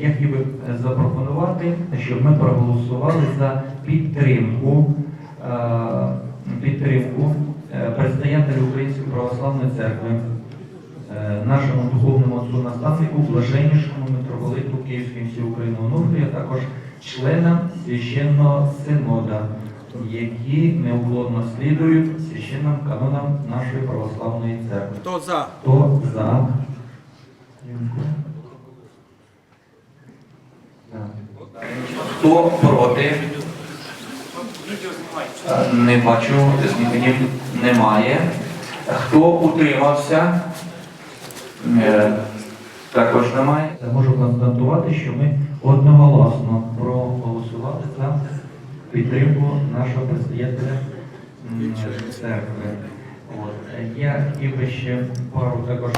я хотів би е, запропонувати, щоб ми проголосували за підтримку, е, підтримку е, предстоятелю Української православної церкви, нашому духовному отцу наставнику, блаженнішому митрополиту Київської всі України Онуфрію, а також членам священного синода, які неуклонно слідують священним канонам нашої православної церкви. Хто за? Хто за? Хто проти? Не бачу, змінів немає. Хто утримався? Е, Також немає. Я можу констатувати, що ми одноголосно проголосували за підтримку нашого предстоятеля м, церкви. Я хотів би ще пару також